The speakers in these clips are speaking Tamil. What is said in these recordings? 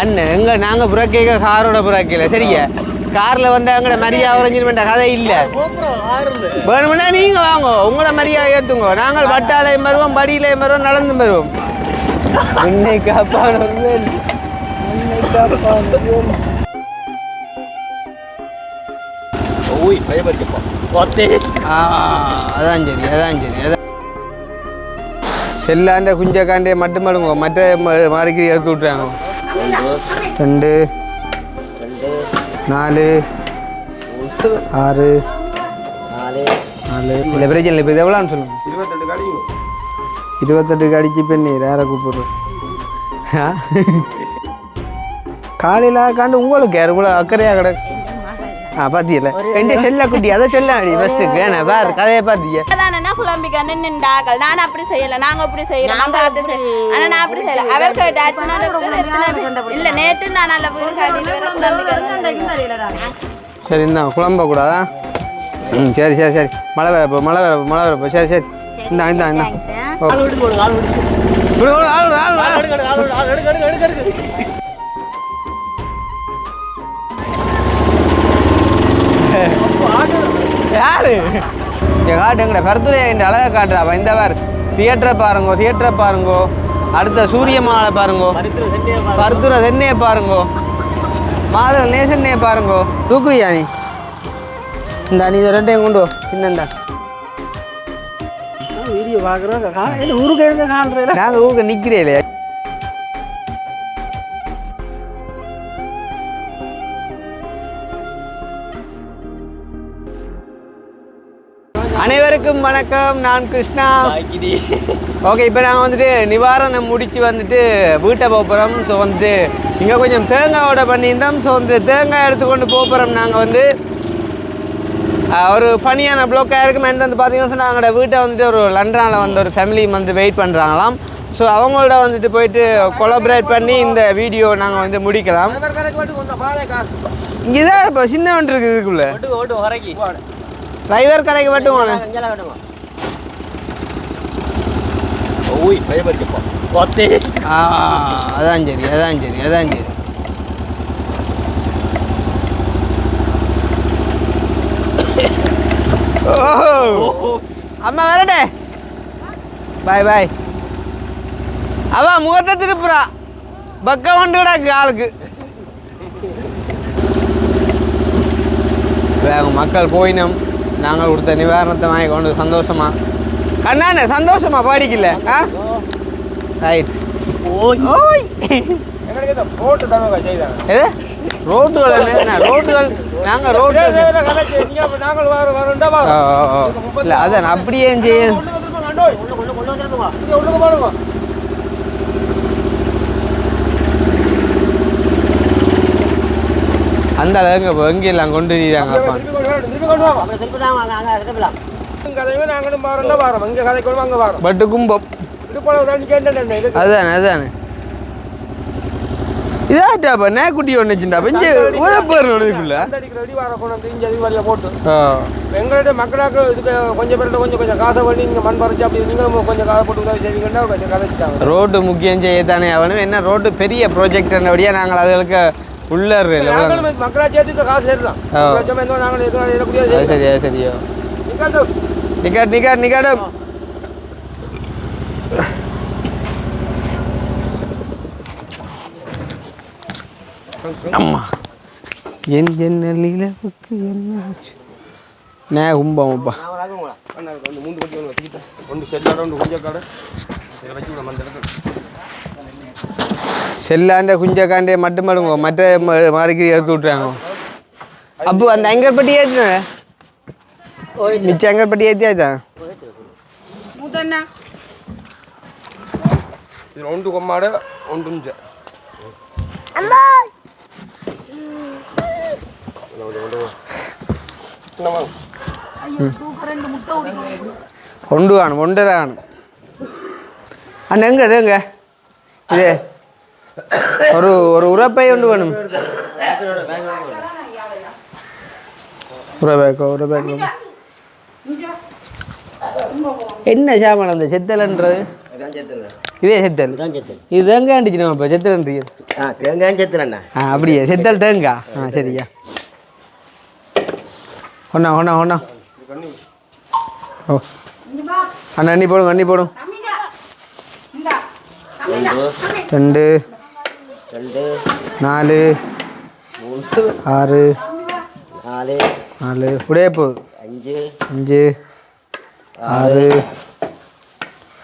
அண்ணன் எங்க நாங்க புறக்கேக்க காரோட புறக்கல சரியா கார்ல வந்து எங்கட மரியா உறைஞ்சிருமெண்ட கதை இல்ல. வேணும்னா நீங்க வாங்க உங்களோட மரியா ஏத்துங்க. நாங்கள் வட்டாலையும் வருவோம் படியிலையும் வருவோம் நடந்து வருவோம் உன்னை காப்பானவர்கள் ஓய் ஆ, அதான் சரி அதான் சரி அதான். செல்லாண்ட குஞ்சக்காண்டே மட்டும் மடுங்க. மற்ற மாறிக்கு எடுத்து விட்றாங்க ரெண்டு நாலு ஆறு நாலு நாலு இல்லை பிரச்சனை இல்லை இப்போ இது எவ்வளோன்னு சொல்லுங்க இருபத்தெட்டு இருபத்தெட்டு அடிச்சு பெண்ணு யாரை கூப்பிடுறோம் காலையில் காண்டு உங்களுக்கு யார் கூட அக்கறையாக ஆ பாத்தியல ரெண்டு செல்ல குட்டி அதை சொல்ல அடி ஃபஸ்ட்டுக்கு நான் பாரு கதையை பாத்திய அதானே குழம்பிக்க நின்றாக்கள் நான் அப்படி செய்யல. நாங்க அப்படி செய்யறோம் நாங்க அது செய்ய- ஆனா நான் அப்படி செய்யல. அவர் கேட்டாச்சுன்னா இல்ல நேற்று நான் நல்ல வீடு காட்டிட்டு வேற குழம்பிக்க சரி இந்தா குழம்ப கூடாதா ம் சரி சரி சரி. மழை வரப்போ மழை வரப்போ மழை வரப்போ சரி சரி. இந்தா இந்தா இந்தா. யாரு? இங்க காட்டுங்கட. பரத்துரை இந்த அழகை காட்டுறாப்பா இந்த பார் தியேட்டரை பாருங்கோ தியேட்டரை பாருங்கோ. அடுத்த சூரிய மாலை பாருங்கோ. பருத்துரை தென்னையை பாருங்கோ. மாதவ நேசன்னையை பாருங்கோ. தூக்குயா நீ? இந்த நீ இதை ரெண்டையும் கொண்டு சின்னந்தா வீடியோ பார்க்குறோம். ஊருக்கு நாங்கள் ஊக்க நிற்கிறே இல்லையா? வணக்கம் நான் கிருஷ்ணா. ஓகே இப்போ நாங்கள் வந்துட்டு நிவாரணம் முடிச்சு வந்துட்டு வீட்டை போகிறோம் ஸோ வந்து இங்கே கொஞ்சம் தேங்காயோட பண்ணியிருந்தோம். ஸோ வந்து தேங்காய் எடுத்துக்கொண்டு போகிறோம் நாங்கள் வந்து. ஒரு ஃபனியான ப்ளோக்காக இருக்கும். வந்து பார்த்தீங்கன்னா சொன்னா எங்களோட வீட்டை வந்துட்டு ஒரு லண்டனில் வந்து ஒரு ஃபேமிலி வந்து வெயிட் பண்ணுறாங்களாம் ஸோ அவங்களோட வந்துட்டு போயிட்டு கொலாபரேட் பண்ணி இந்த வீடியோ நாங்கள் வந்து முடிக்கலாம். இங்கே தான் இப்போ சின்ன ஒன்று இருக்குது இதுக்குள்ளே. டிரைவர் கடைக்கு மட்டும் ஓய் ஆ அதான் சரி அதான் சரி அதான் சரி. ஓஹோ. அம்மா வரட்டே. பாய் பாய். அவ முகத்தை திருப்புறா. பக்கம் கொண்டு கிடக்கு ஆளுக்கு. வேக மக்கள் போயினோம். நாங்கள் கொடுத்த நிவாரணத்தை வாங்கி கொண்டு சந்தோஷமா கண்ணாண்ணே சந்தோஷமா பாடிக்கல ஆ ரைட் ஓய் எது ரோட்டுகள் ரோட்டுகள் நாங்கள் ரோட்டு. இல்லை அதான் அப்படியே செய்ய அந்த அளவுக்கு இப்போ எங்கே எல்லாம் கொண்டு வராங்க அப்பா. பட்டு கும்பம். அதுதானே அதுதானே. இதாட்டாப்பா நேக்குட்டி ஒன்று வச்சுட்டா இங்கே உழப்பேர் இதுக்குள்ள போட்டு எங்களுடைய மக்களாக்கு இதுக்கு கொஞ்சம் பேர்கிட்ட கொஞ்சம் கொஞ்சம் காசை பண்ணி நீங்கள் மண் பறிச்சு அப்படி நீங்களும் கொஞ்சம் காசை போட்டு உதவி செய்வீங்கன்னா கொஞ்சம் கதைச்சிட்டாங்க ரோட்டு முக்கியம் செய்யத்தானே அவனும் என்ன ரோட்டு பெரிய ப்ராஜெக்ட் என்னபடியாக நாங்கள் அதுகளுக்கு உள்ள இல்லை நாங்களும் மக்களாட்சி சேர்த்து காசு சேரலாம் ஆ. லட்சம் என்ன நாங்கள் எதுவும் அது எடுக்கக்கூடிய சரி அது சரியோ நிக்காட்டும் நிக்காட் நிக்காட் நிக்காடும் அம்மா என் ஜன்னலில் புக்கு என்ன ஆச்சு? நே கும்பமப்பா ஒன்று மூன்று கொஞ்சம் ஒன்று வச்சுக்கிட்டேன் ஒன்று செல்லாட ஒன்று கொஞ்சம் கடை இதை வச்சு விட அந்த இடத்துல செல்லாண்ட குஞ்சக்காண்டே மட்டும் மடுங்க மற்ற மாறிக்கு எடுத்து விட்றாங்க அப்போ அந்த அங்கற்பட்டி ஏற்றுன மிச்ச அங்கற்பட்டி ஏற்றியாச்சா ஒன்று கொம்மாடு ஒன்று கொண்டு காணும் ஒன்றரை காணும் அண்ணா எங்க இது எங்க? இது. ஒரு ஒரு உரப்பை ஒன்று வேணும். உரபேக்கோ உரபேக்கோ என்ன சாமான் அந்த செத்தலன்றது? இதே செத்தல். இது தேங்காய் அண்டிச்சு நம்ம இப்போ செத்தல்ன்றீங்க ஆ தேங்காயும் செத்தலண்ணா ஆ அப்படியே செத்தல் தேங்காய் ஆ சரியா. ஒண்ணா ஒண்ணா ஒண்ணா. ஓ. அண்ணா அண்ணி போடும் அண்ணி போடும். ரெண்டு. ரெண்டு நாலு மூணு ஆறு நாலு நாலு உடையப்பு அஞ்சு அஞ்சு ஆறு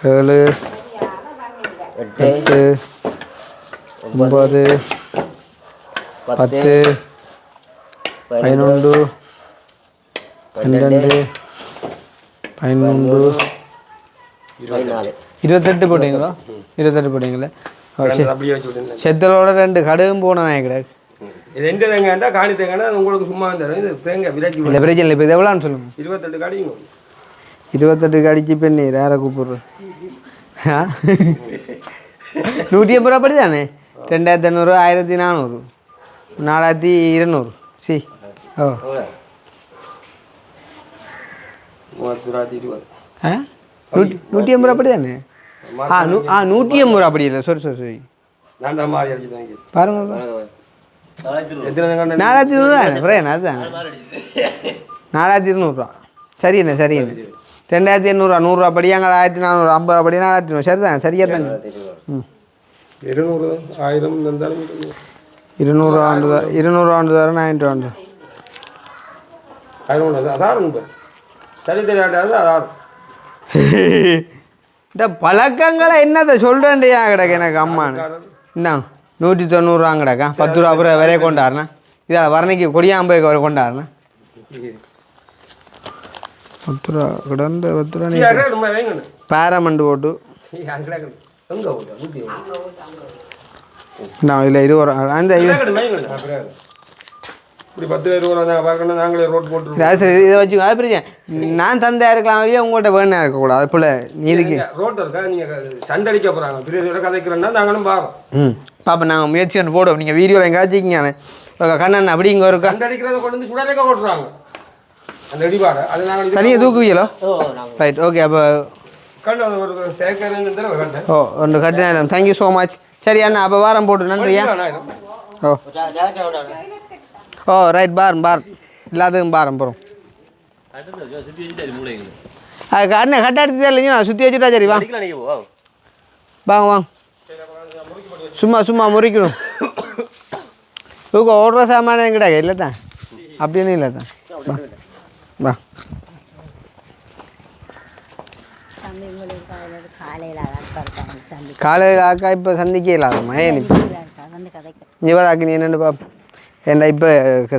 ஏழு எட்டு ஒன்பது பத்து பதினொன்று பன்னெண்டு பதினாலு இருபத்தெட்டு போட்டீங்களா இருபத்தெட்டு போட்டீங்களா செத்தலோட ரெண்டு கடுகும் போனேன் கிடையாது இது எந்த தேங்காய்டா காணி தேங்காய்னா உங்களுக்கு சும்மா தரும் இது தேங்காய் விலைக்கு இல்லை பிரச்சனை இப்போ இது எவ்வளோன்னு சொல்லுங்க. இருபத்தெட்டு காடிங்க. இருபத்தெட்டு கடிச்சு வேற கூப்பிடுறேன் ஆ? நூற்றி ஐம்பது ரூபா படி தானே ரெண்டாயிரத்தி ஐநூறு ஆயிரத்தி நானூறு நாலாயிரத்தி இருநூறு. C O. மூவாயிரத்தி தொள்ளாயிரத்தி இருபது. ஆ? நூற்றி ஐம்பது ரூபா படி தானே ஆ நூ ஆ நூற்றி ஐம்பது ரூபா அப்படி இல்லை. சரி சரி சரி. பாருங்க நாலாயிரத்தி நாலாயிரத்தி இருநூறுவா சரி என்ன சரி என்ன ரெண்டாயிரத்தி எண்ணூறுவா நூறுரூவா படி அங்கே ஆயிரத்தி நானூறு ஐம்பது படி நாலாயிரத்தி நூறு சரி தானே சரியா தானே? ம். இருநூறு ஆயிரம் ஆண்டு தான் இருநூறு ஆண்டு தர ஆண்டு. ஆயிரம் அதான் சரி அதான் இந்த பழக்கங்களை என்னத்தை சொல்கிறேன்டியா கிடக்கு எனக்கு அம்மான்னு? என்ன? நூற்றி தொண்ணூறுவா கிடக்கா பத்து ரூபா அப்புறம் விலையை கொண்டாருண்ணா இதில் வரணைக்கு கொடியாம்பை கொண்டாருண்ணா பத்து ரூபா கிடந்து பத்து ரூபா பேரமண்டு போட்டு நான் இதில் இருபது ரூபா அந்த இது இப்படி பத்து பேர் ரூபா நாங்கள் பார்க்கணும் நாங்களே ரோட் போட்டுருவோம். அது சரி, இதை வச்சு அது பிரச்சனை. நான் தந்தையா இருக்கலாம் இல்லையா உங்கள்கிட்ட வேணா இருக்கக்கூடாது அது போல நீதிக்கு. ரோட் இருக்கா? நீங்கள் சண்டடிக்க போகிறாங்க பெரிய சொல்ல கதைக்கிறோன்னா நாங்களும் பாரோம் ம். பாப்பா நாங்கள் முயற்சி பண்ணி போடுவோம். நீங்கள் வீடியோவில் எங்கேயாச்சும் கண்ணன் அப்படி இங்கே இருக்கா? சண்டடிக்கிறத கொண்டு வந்து சுடலைக்க ஓட்டுறாங்க அந்த இடிபாடை அது நாங்கள் தனியாக தூக்குவீங்களோ? ரைட் ஓகே அப்போ ஒரு ஓ ஒன்று கட்டினா தேங்க்யூ ஸோ மச் சரி அண்ணா அப்போ வாரம் போட்டு நன்றியா ஓ. ஓ ரைட் பார் பார் எல்லாத்துக்கும் பாரம் போகிறோம் அது அண்ணன் கட்டாடுத்து இல்லைங்க நான் சுற்றி வச்சுட்டா சரி வா வாங்க வாங்க சும்மா சும்மா முறிக்கணும் தூக்க ஓடுற சாமான கிடையாது இல்லை தான் அப்படின்னு இல்லை தான் வா காலையில் ஆக்கா இப்போ சந்திக்க இல்லாதம்மா ஏன் இவராக்கு நீ என்னென்னு பாப்ப ஏன்டா இப்போ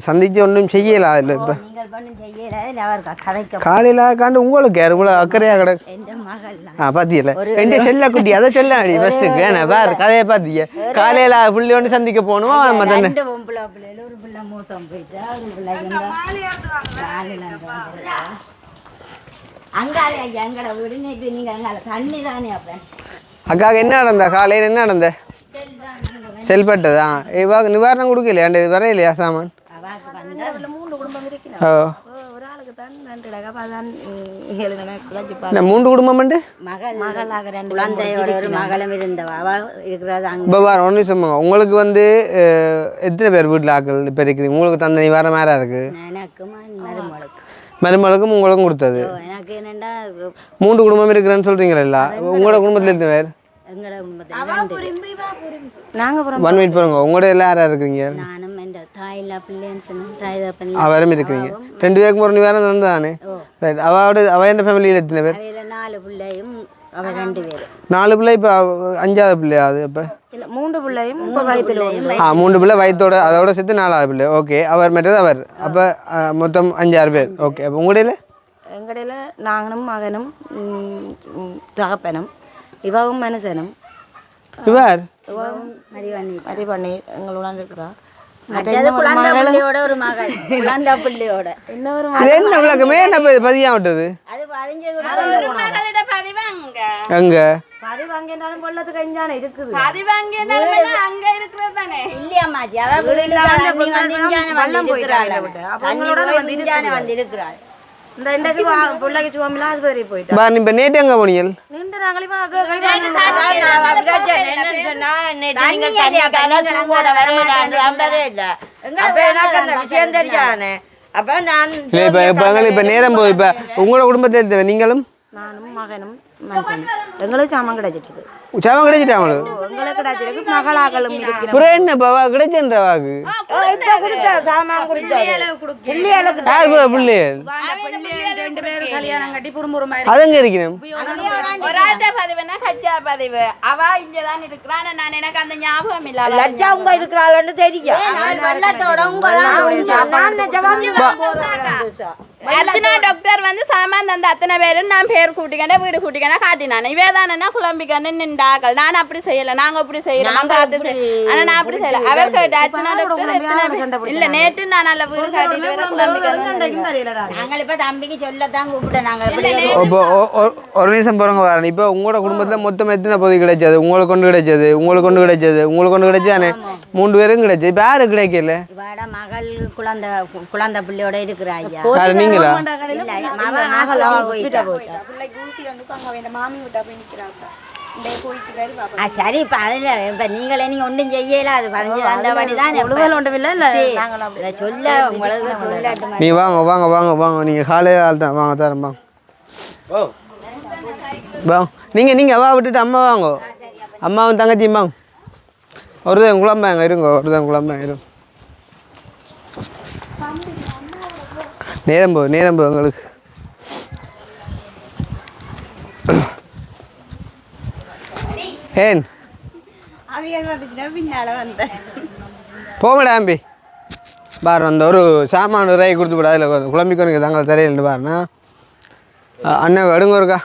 சந்திச்சு ஒன்றும் செய்யல. அதில் இப்போ காலையில் ஆக்காண்டு உங்களுக்கு யார் இவ்வளோ அக்கறையாக கிடக்கு ஆ பாத்தியல ரெண்டு செல்ல குட்டி அதை சொல்ல அடி ஃபர்ஸ்ட்டுக்கு ஏன்னா பாரு கதையை பாத்திய. காலையில் புள்ளி ஒன்று சந்திக்க போகணுமா? மற்ற ரெண்டு பொம்பளை பிள்ளைல ஒரு பிள்ளை மோசம் போயிட்டா ஒரு பிள்ளை காலையில் அங்காலே ஐயா எங்கட வீடு நேற்று நீங்கள் அங்கால தண்ணி தானே அப்போ. அக்காவுக்கு என்ன நடந்த? காலையில் என்ன நடந்த? செல்பட்டதா? இவா நிவாரணம் கொடுக்கலையா? அண்டு இது சாமான்? மூன்று குடும்பம் இருக்கிறோம். ஓ. மூன்று குடும்பம் உண்டு உங்களுக்கு வந்து எத்தனை பேர் வீட்டில் ஆக்கள் இப்போ இருக்கிறீங்க உங்களுக்கு தந்த நிவாரணம் வேற இருக்கு மருமகளுக்கும் உங்களுக்கும் கொடுத்தது மூன்று குடும்பம் இருக்கிறேன்னு சொல்கிறீங்களா உங்களோட குடும்பத்தில் எத்தனை பேர் ஒன் மினிட் பாருங்க உங்களோட எல்லாம் யாரா இருக்கிறீங்க நானும் எந்த தாயில்லா பிள்ளைன்னு சொன்னேன் தாய் தப்பன் அவரும் இருக்கிறீங்க ரெண்டு பேருக்கும் ஒரு நிவாரணம் தந்தானே? ரைட் அவட அவ என்ன ஃபேமிலியில் எத்தனை பேர்? நாலு பிள்ளையும் அவ ரெண்டு பேரும் நாலு பிள்ளை இப்போ அஞ்சாவது பிள்ளையா அது இப்போ இல்லை மூன்று பிள்ளையும் வயதில் ஆ மூணு பிள்ளை வயத்தோட அதோட சேர்த்து நாலாவது பிள்ளை. ஓகே அவர் மற்றது அவர். அப்போ மொத்தம் அஞ்சாறு பேர். ஓகே அப்போ உங்களுடைய எங்கடையில் நாங்களும் மகனும் தகப்பனும். இவவும் மனுஷனும். இவர்? மரிவண்ணி மரி பண்ணி எங்களுடன் இருக்கிறா பதிவாங்கினாலும் கொள்ளத்துக்கு அஞ்சான இருக்குது. அங்க இருக்கிறது தானே? வந்து இஞ்சான வந்து இருக்கிறாள் இந்த இன்றைக்கு பிள்ளைக்கு சுவாமில ஆஸ்பத்திரி போயிட்டா இப்போ நேற்று எங்கே போனீங்க நின்று நாங்களே இப்போ நேரம் போகுது இப்போ உங்களோட குடும்பத்தை நீங்களும் நானும் மகனும் மனுஷனும் எங்களுக்கு சாமான் கிடைச்சிட்டு இருக்கு சாமம் கிடைச்சிட்டா இருக்கிறோம் அப்புறம் என்ன இப்போ வா கிடைச்சன்ற வாக்கு. யார் அதங்க இருக்கணும் பதிவு. அவ இங்கதான் இருக்கிறான். நான் எனக்கு அந்த ஞாபகம் இல்ல. லட்சா உங்க இருக்கிறாள்னு தெரியும். அர்ச்சனா டாக்டர் வந்து சாமான் தந்த அத்தனை பேரும் நான் பேர் கூட்டிக்கண்டே வீடு கூட்டிக்கண்டே காட்டினானே இவே தானே குழம்பிக்கன்னு நின்றாக்கள் நான் அப்படி செய்யல நாங்க அப்படி செய்யறோம் நான் பார்த்து செய்ய ஆனா நான் அப்படி செய்யல அவர் கேட்ட அர்ச்சனா டாக்டர் எத்தனை பேர் இல்ல நேற்று நான் நல்ல வீடு காட்டிட்டு வர குழம்பிக்கன்னு நாங்கள் இப்ப தம்பிக்கு சொல்லத்தான் கூப்பிட்டேன் நாங்க எப்படி இப்போ ஒரு நிமிஷம் போகிறவங்க வரேன் இப்போ உங்களோட குடும்பத்தில் மொத்தம் எத்தனை பொதி கிடைச்சது உங்களுக்கு கொண்டு கிடைச்சது உங்களுக்கு கொண்டு கிடைச்சது உங்களுக்கு கொண்டு கிடைச்சானே மூன்று பேரும் கிடைச்சது இப்போ யாரு கிடைக்கல மகள் குழந்தை குழந்தை பிள்ளையோட இருக்கிற ஐயா நீங்களா இல்ல, சரி இப்ப அதுல இப்ப நீங்களே நீங்க ஒன்றும் செய்யல அது பதினஞ்சு அந்த படி தான் ஒன்றும் இல்லை சொல்ல உங்களுக்கு சொல்லாட்டு நீ வாங்க வாங்க வாங்க வாங்க நீங்கள் காலையில் ஆள் தான் வாங்க தரேன் வாங்க வாங்க நீங்கள் நீங்கள் அம்மா விட்டுட்டு அம்மா வாங்க அம்மாவும் தங்கச்சியும் வாங்க ஒருத்தன் குழம்பாங்க இருங்க ஒருத்தன் குழம்பாங்க இருங்க நேரம் போ நேரம் போ உங்களுக்கு ஏன்? போங்கடா அம்பி பாரு அந்த ஒரு சாமான் ரூபாய் கொடுத்து விட அதில் குழம்பிக்கொனுக்கு தாங்க தரையில் பாருண்ணா. அண்ணன் அடுங்க இருக்கா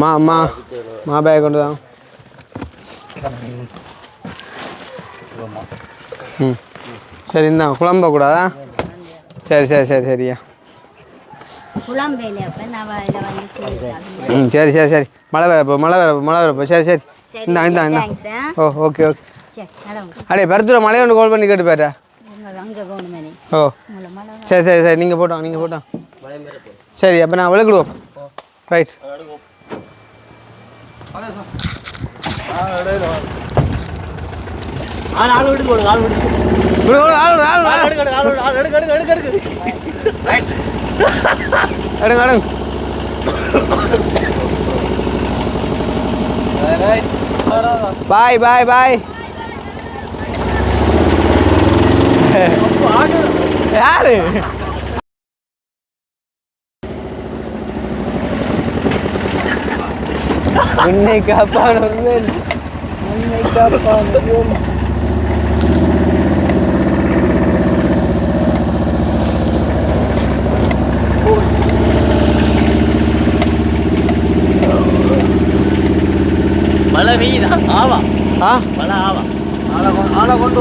மா அம்மா மா பேக் கொண்டு தான் ம் சரி இந்தாங்க குழம்ப கூடாதா சரி சரி சரி சரியா. ம் சரி சரி சரி. மழை வரப்போ மழை வரப்போ மழை வரப்போ சரி சரி. இந்தா இந்தா இந்தா. ஓ ஓகே ஓகே. அடே பருத்தூர் மலையை ஒன்று கால் பண்ணி கேட்டு நீ ஓ. மழை சரி சரி சரி. நீங்கள் போட்டோம் நீங்கள் போட்டோம். சரி அப்போ நான் விளக்கிடுவோம். ரைட் ஆள் ஆள் விட்டு போடுங்க ஆள் விட்டு விடு, விடு, ஆள் ஆள் விடு. எடுங்க எடுங்க ஆள் ஆள் எடுங்க எடுங்க எடுங்க எடுங்க. எடுங்க எடுங்க. பாய் பாய் பாய். யாரு? உன்னை காப்பானவர்கள் உன்னை காப்பானவர்கள் மழை பெய்யுதா ஆவா. ஆ? மழை ஆவா. ஆளை கொண்டு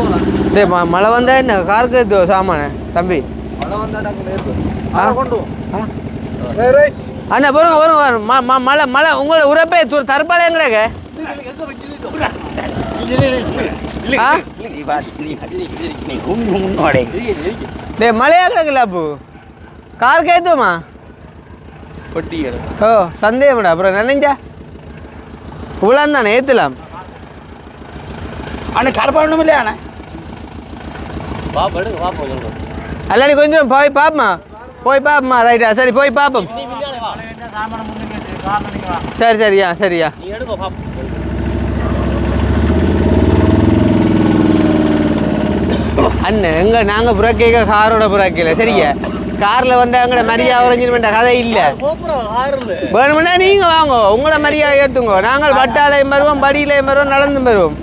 ம மழை வந்தா என்ன? காருக்கு சாமானு தம்பி. மழை? ஆளை கொண்டு அண்ணா போருங்க போருங்க போருங்க. ம ம மழை மழை உங்களோட உரப்பே து- தற்பாலை எங்கடாங்க? ஆ? டேய் மழையா கிடக்குல்ல அப்பு? காருக்கு ஏத்துமா? பொட்டி ஓ சந்தேகம்டா அப்புறம் நினைஞ்சா? இவ்வளோ தானே ஏற்றலாம் அண்ணே கரப்பாடணும் இல்லையா அண்ணே? வா படுங்க வா போங்க அல்ல நீ கொஞ்சம் போய் பாப்பமா போய் பாப்பமா ரைட்டா சரி போய் பாப்போம். சரி சரியா சரியா அண்ணன் எங்க நாங்க புறக்கேக்க காரோட புறக்கல சரியா கார்ல வந்தா எங்கட மரியா உறைஞ்சிருமெண்ட கதை இல்ல. வேணும்னா நீங்க வாங்க. உங்களோட மரியா ஏத்துங்க. நாங்கள் வட்டாலையும் வருவோம் படியிலையும் வருவோம் நடந்து வருவோம்.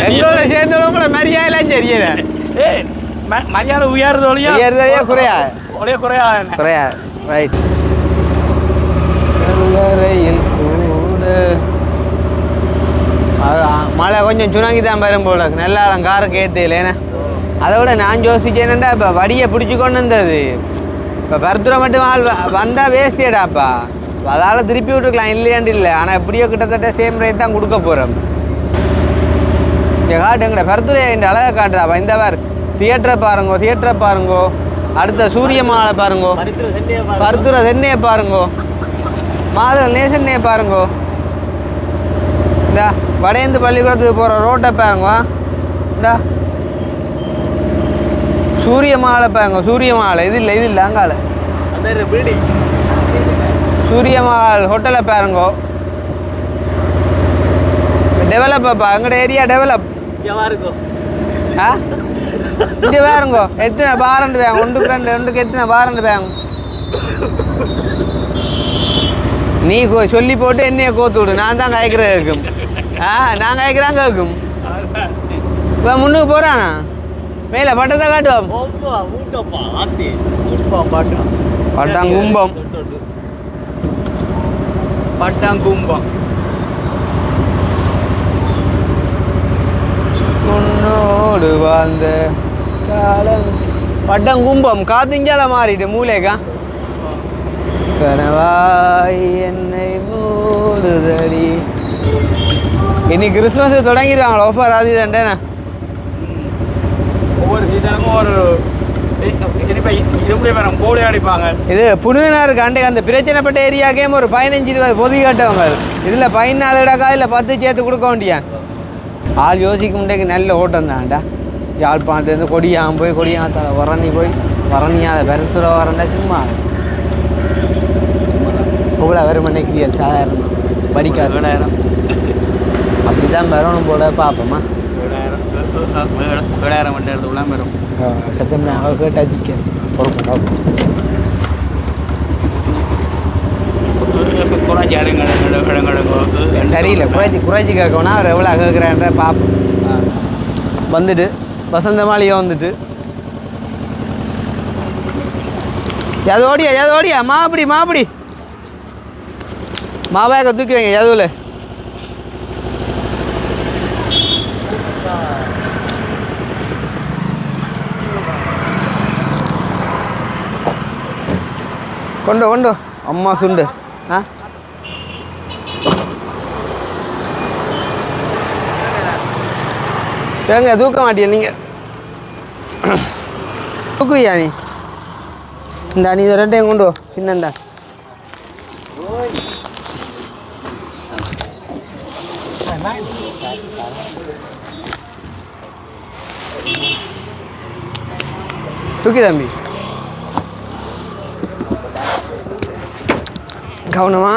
எங்களோட சேர்ந்தவங்க உங்களோட மரியா எல்லாம் தெரியல ஏய் ம- மரியாதை உயர்றது ஒழியா? உயர்றதையே குறையா? ஒரே குறையாது குறையா ரைட் கூட மழை கொஞ்சம் சுணங்கி தான் வரும் போல. நல்லா காருக்கு ஏற்றுல ஏன்னா அதை விட நான் யோசிச்சேனேண்டா இப்போ வடியை பிடிச்சி கொண்டு வந்தது. இப்போ பருத்துரை மட்டும் ஆள் வ- வந்தா வேஸ்டியடாப்பா அதால் திருப்பி விட்டுருக்கலாம் இல்லையாண்டு இல்லை. ஆனால் எப்படியோ கிட்டத்தட்ட சேம் ரேட் தான் கொடுக்க போகிறோம் இங்கே காட்டுங்கட பருத்துறை இந்த அழகை காட்டுறாப்பா இந்த வேறு தியேட்டரை பாருங்கோ தியேட்டரை பாருங்கோ. அடுத்த சூரிய மாலை பாருங்கோ. பரித்துரை தென்னையை பாருங்கோ. மாதவ நேசன்னையை பாருங்கோ. இந்த. வடையந்து பள்ளிக்கூடத்துக்கு போகிற ரோட்டை பாருங்க. இந்த. சூரிய மாலை பாருங்க சூரிய மாலை. இது இல்லை இது இல்லை அங்கால சூரிய மஹால் ஹோட்டலை பாருங்கோ. டெவலப் அப்பா எங்கட ஏரியா டெவலப் இங்கே இருக்கும் ஆ? இங்கே பாருங்கோ. எத்தனை பாரண்டு வேங்க ஒன்றுக்கு ரெண்டு ரெண்டுக்கு எத்தனை பாரண்டு வேங்க நீ சொல்லி போட்டு என்னைய கோத்து விடு. நான் தான் காய்க்கிறது இருக்கும் ஆ நான் காய்க்கிறாங்க இருக்கும் இப்போ முன்னுக்கு போகிறானா மேலே பட்டத்தை காட்டுவோம் பட்டாங்கும்பம் பட்டாங்கும்பம் உன்னோடு வாழ்ந்த காலம். பட்டங்கும்பம் காத்துஞ்சால மாறிட்டு மூளைக்கா. கனவாய் என்னை மூடுதடி. இன்னைக்கு கிறிஸ்மஸ் தொடங்கிடுவாங்களா ஆஃபர் அது தண்டேண்ணா ஒவ்வொரு சீசனுக்கும் ஒரு இது புனிதனார் அண்டைக்கு அந்த பிரச்சனைப்பட்ட ஏரியாக்கே ஒரு பதினஞ்சு இருபது பொதி கட்டவங்க இதில் பதினாலு இடக்கா இல்லை பத்து சேர்த்து கொடுக்க வேண்டியா ஆள் யோசிக்க முடியாது நல்ல ஓட்டம் தான்டா யாழ்ப்பாணத்துலேருந்து கொடியாம் போய் கொடியாத்தால வரணி போய் வரணியால பெருத்துற வரண்டா சும்மா இவ்வளோ வரும் நினைக்கிறீர்கள் சாதாரண படிக்காது ஏழாயிரம் அப்படி தான் வரணும் போல பார்ப்போமா ஏழாயிரம் மணி நேரத்துக்குள்ள வரும் சத்தியம் நான் கேட்டா சிக்கன் பொறுப்பு சரியில்லை குறைச்சி குறைச்சி கேட்கணும்னா அவர் எவ்வளோ கேட்குறான்ற பார்ப்போம் வந்துட்டு வசந்த மாளிகை வந்துட்டு எது ஓடியா எது ஓடியா மாப்பிடி மாப்பிடி மாவாக்க தூக்கி வைங்க எதுவில் கொண்டு கொண்டு அம்மா சுண்டு. ஆ? ஏங்க தூக்க மாட்டியா நீங்கள் தூக்குவியா நீ? இந்த நீ இதை ரெண்டையும் கொண்டு வா. சின்னந்தா தூக்கி தம்பி. கவனமா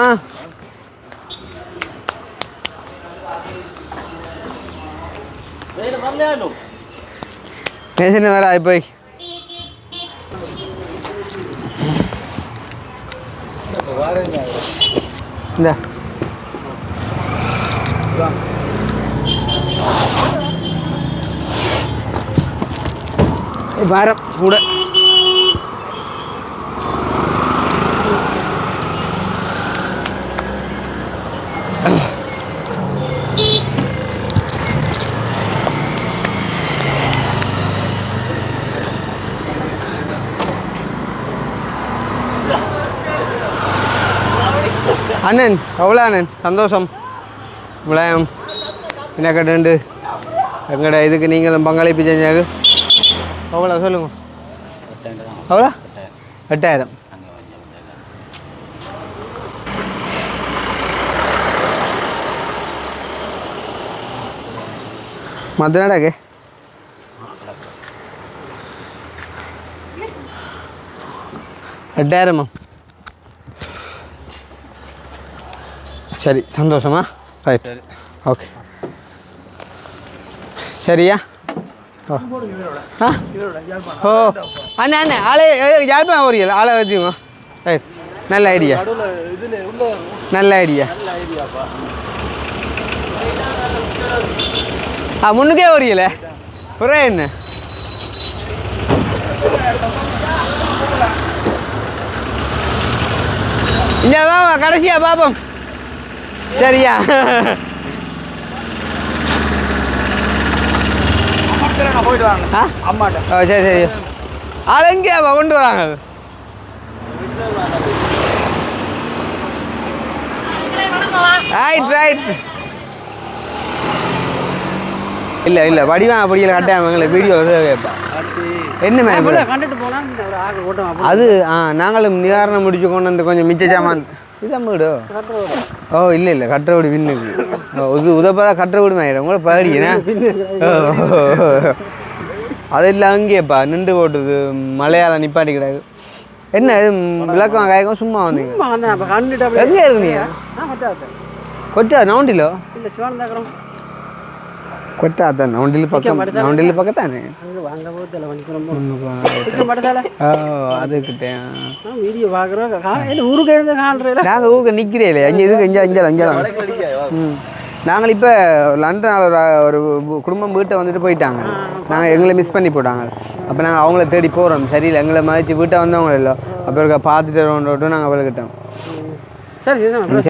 வேறு வரலையாண்டும் பேசின வேற போய் இந்த பாரம் அண்ணன் எவ்வளோ அண்ணன்? சந்தோஷம். விளையம். கட்டுண்டு? எங்கட இதுக்கு நீங்களும் பங்களிப்பு செஞ்சாங்க? எவ்வளோ சொல்லுங்க. எவ்வளோ எட்டாயிரம். மத்தினாடாக்கு எட்டாயிரமா? சரி சந்தோஷமா? ரைட் ஓகே சரியா? ஓ. ஆ? ஓ. அண்ணே அண்ணே ஆளே யாழ்ப்பாணம் வரீங்களா ஆளை வச்சுக்கோங்க ரைட் நல்ல ஐடியா நல்ல ஐடியா ஆ முன்னுக்கே வரீங்களே ஒரே என்ன இங்க வா வா, கடைசியா பாப்போம். சரியா? ஆ? சரி சரி. ஆள் எங்கேயா கொண்டு வராங்க ரைட் ரைட் இல்ல இல்ல வடிவா அப்படியில் கட்டாயம் எங்களுக்கு வீடியோ என்ன மேம் அது ஆ நாங்களும் நிவாரணம் முடிச்சு கொண்டு வந்து கொஞ்சம் மிச்ச ஜாமான் இதான் வீடோ ஓ இல்லை இல்லை கட்டுற வீடு ஓ இது உதப்பதா கட்டுற வீடு மேடம் உங்களை பாடிக்கிறேன் அது இல்லை அங்கேயேப்பா நின்று போட்டுது மலையாளம் நிப்பாட்டி கிடக்கு. என்ன இது விளக்கம் காயக்கம் சும்மா வந்தீங்க? வந்து எங்கே மொத்தம் கொட்டா நவுண்டிலோ? இல்லை சிவானந்தாக்குறோம் கொட்டா அங்கே அங்கே போகல வணிக்கிறோம் ஒன்றும் மட்டும் ஓ அதுக்கிட்டே வீடியோ பார்க்குறோம் ஊருக்கு எழுந்து காண்றேன் நாங்கள் ஊருக்கு நிற்கிறே இல்லை இங்கே இதுக்கு இங்கே இங்கே இங்கே ம் நாங்கள் இப்போ லண்டன் ஒரு ஒரு குடும்பம் வீட்டை வந்துட்டு போயிட்டாங்க நாங்கள் எங்களை மிஸ் பண்ணி போட்டாங்க. அப்போ நாங்கள் அவங்கள தேடி போகிறோம் சரியில்லை எங்களை மதிச்சு வீட்டை வந்தவங்க இல்லை அப்போ இருக்க பார்த்துட்டு நாங்கள் அவள்கிட்டோம் சரி சரி